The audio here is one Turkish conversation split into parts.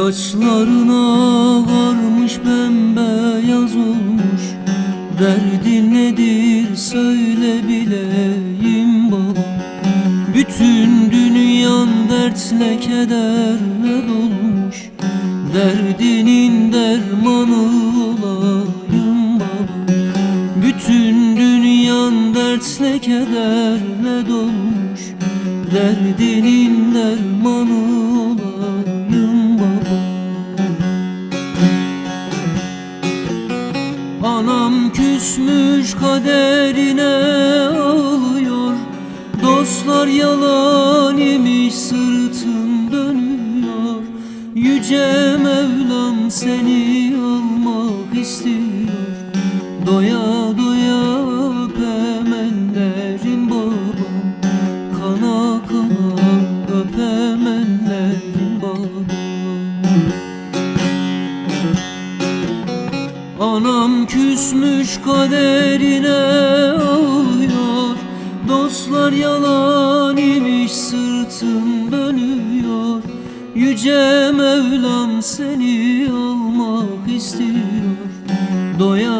Saçlarına varmış bembeyaz olmuş. Derdin nedir söyle bileyim baba Bütün dünyan dertle kederle dolmuş Derdinin dermanı olayım baba Bütün dünyan dertle kederle dolmuş Derdinin dermanı küsmüş kaderine ağlıyor. Dostlar yalan imiş sırtın dönüyor. Yüce Mevlam seni almak istiyor. Doya küsmüş kaderine ağlıyor Dostlar yalan imiş sırtın dönüyor Yüce Mevlam seni almak istiyor. Doya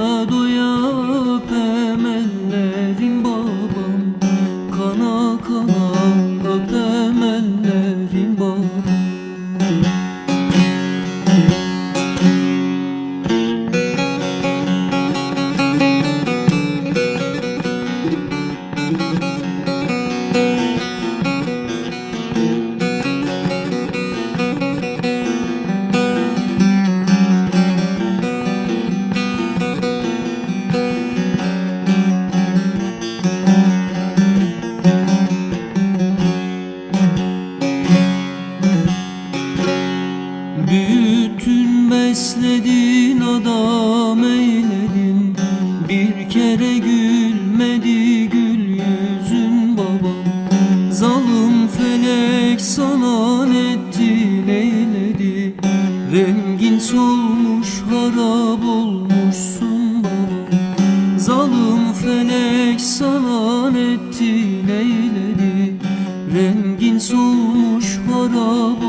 Kere gülmedi gül yüzün babam Zalim felek sana etti neyledi? Rengin solmuş harap olmuşsun babam Zalim felek sana etti neyledi? Rengin solmuş harap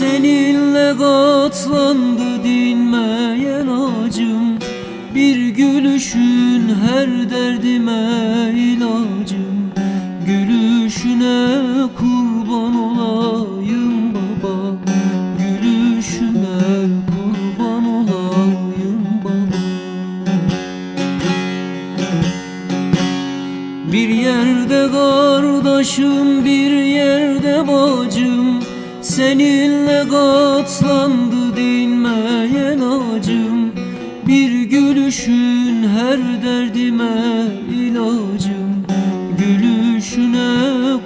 Seninle katlandı dinmeyen acım. Bir gülüşün her derdime ilacım. Gülüşüne kurban olayım baba. Gülüşüne kurban olayım baba. Bir yerde kardeşim bir Seninle katlandı dinmeyen acım. Bir gülüşün her derdime ilacım. Gülüşüne